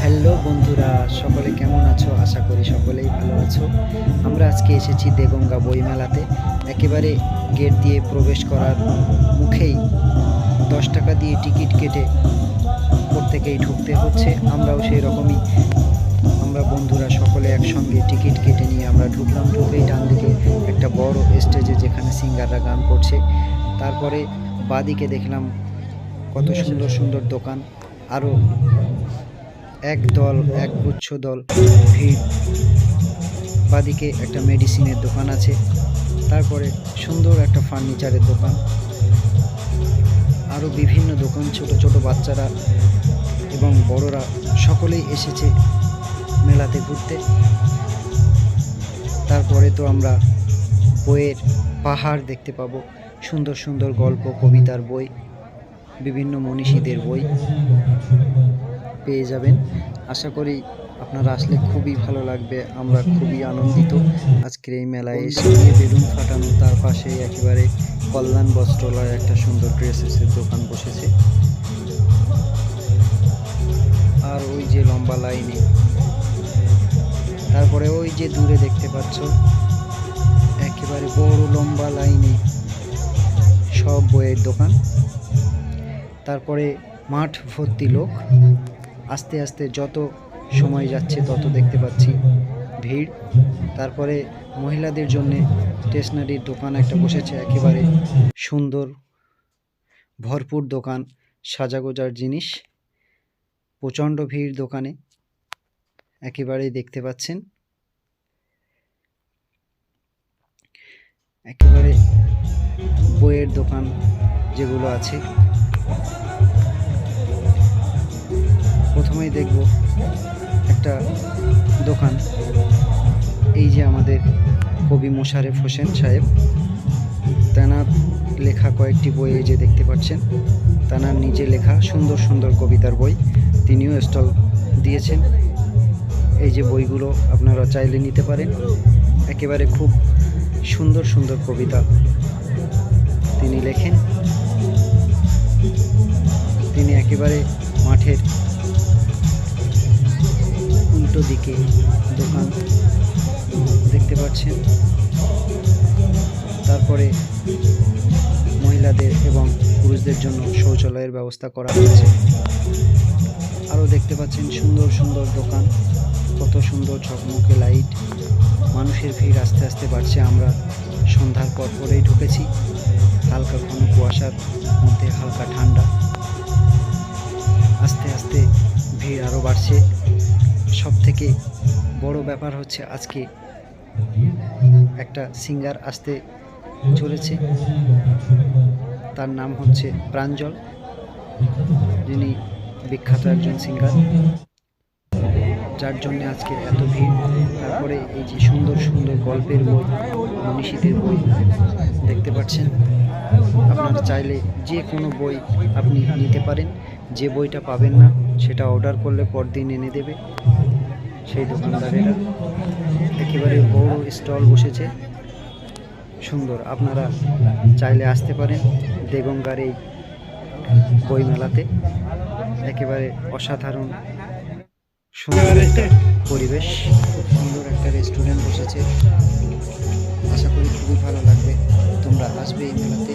Hello বন্ধুরা, সকলে কেমন আছো? আশা করি সকলেই ভালো আছো। আমরা আজকে এসেছি দেগঙ্গা বইমেলাতে। একেবারে গেট দিয়ে প্রবেশ করার মুখেই দশ টাকা দিয়ে টিকিট কেটে প্রত্যেকেই ঢুকতে হচ্ছে। আমরাও সেই রকমই আমরা বন্ধুরা সকলে একসঙ্গে টিকিট কেটে নিয়ে আমরা ঢুকলাম। ঢুকেই ডান দিকে একটা বড় স্টেজে যেখানে সিঙ্গাররা গান করছে। তারপরে বাদিকে দেখলাম কত সুন্দর সুন্দর দোকান। আরও এক দল, এক গুচ্ছ দল, ভিড়। বাদিকে একটা মেডিসিনের দোকান আছে, তারপরে সুন্দর একটা ফার্নিচারের দোকান। আরও বিভিন্ন দোকান, ছোট ছোট বাচ্চারা এবং বড়রা সকলেই এসেছে মেলাতে ঘুরতে। তারপরে তো আমরা বইয়ের পাহাড় দেখতে পাবো, সুন্দর সুন্দর গল্প, কবিতার বই, বিভিন্ন মনীষীদের বই। পেয়ে যাবেন। আশা করি আপনারা আসলে খুবই ভালো লাগবে, আমরা খুবই আনন্দিত। আজকের এই মেলায় এসে বেলুন ফাটানো, তার পাশে একেবারে কল্যাণ বস্ত্রালয় একটা সুন্দর ড্রেসেসের দোকান বসেছে। আর ওই যে লম্বা লাইনে, তারপরে ওই যে দূরে দেখতে পাচ্ছ, একেবারে বড় লম্বা লাইনে সব বইয়ের দোকান। তারপরে মাঠ ভর্তি লোক। আস্তে আস্তে যত সময় যাচ্ছে তত দেখতে পাচ্ছি ভিড়। তারপরে মহিলাদের জন্য স্টেশনারির দোকান একটা বসেছে, একেবারে সুন্দর, ভরপুর দোকান, সাজাগোজার জিনিস, প্রচণ্ড ভিড় দোকানে, একেবারেই দেখতে পাচ্ছেন। একেবারে বইয়ের দোকান যেগুলো আছে। প্রথমেই দেখব একটা দোকান। এই যে আমাদের কবি মোশারেফ হোসেন সাহেব। তেনার লেখা কয়েকটি বই এই যে দেখতে পাচ্ছেন। তেনার নিজে লেখা সুন্দর সুন্দর কবিতার বই তিনিও স্টল দিয়েছেন। এই যে বইগুলো আপনারা চাইলে নিতে পারেন। একেবারে খুব সুন্দর সুন্দর কবিতা তিনি লেখেন। তিনি একেবারে মাঠের উল্টো দিকে দোকান দেখতে পাচ্ছেন। তারপরে মহিলাদের এবং পুরুষদের জন্য শৌচালয়ের ব্যবস্থা করা হয়েছে। আরও দেখতে পাচ্ছেন সুন্দর সুন্দর দোকান, কত সুন্দর ঝকমকে লাইট। মানুষের ভিড় আস্তে আস্তে বাড়ছে, আমরা সন্ধ্যার পর পরেই ঢুকেছি। হালকা ঘন কুয়াশার মধ্যে হালকা ঠান্ডা। আস্তে আস্তে ভিড় আরও বাড়ছে। সব থেকে বড় ব্যাপার হচ্ছে আজকে একটা সিঙ্গার আসতে চলেছে। তার নাম হচ্ছে প্রাঞ্জল। যিনি বিখ্যাত একজন সিঙ্গার। যার জন্য আজকে এত ভিড়। তারপরে এই যে সুন্দর সুন্দর গল্পের বই, মনীষীদের বই দেখতে পাচ্ছেন। আপনারা চাইলে যে কোনো বই আপনি নিতে পারেন। যে বইটা পাবেন না, সেটা অর্ডার করলে পরদিন এনে দেবে। সেই দোকানদারেরা একেবারে বড় স্টল বসেছে। সুন্দর, আপনারা চাইলে আসতে পারেন দেগঙ্গার এই বই মেলাতে একেবারে অসাধারণ, সুন্দর একটা পরিবেশ সুন্দর একটা রেস্টুরেন্ট বসেছে। আশা করি খুবই ভালো লাগবে। তোমরা আসবে এই মেলাতে।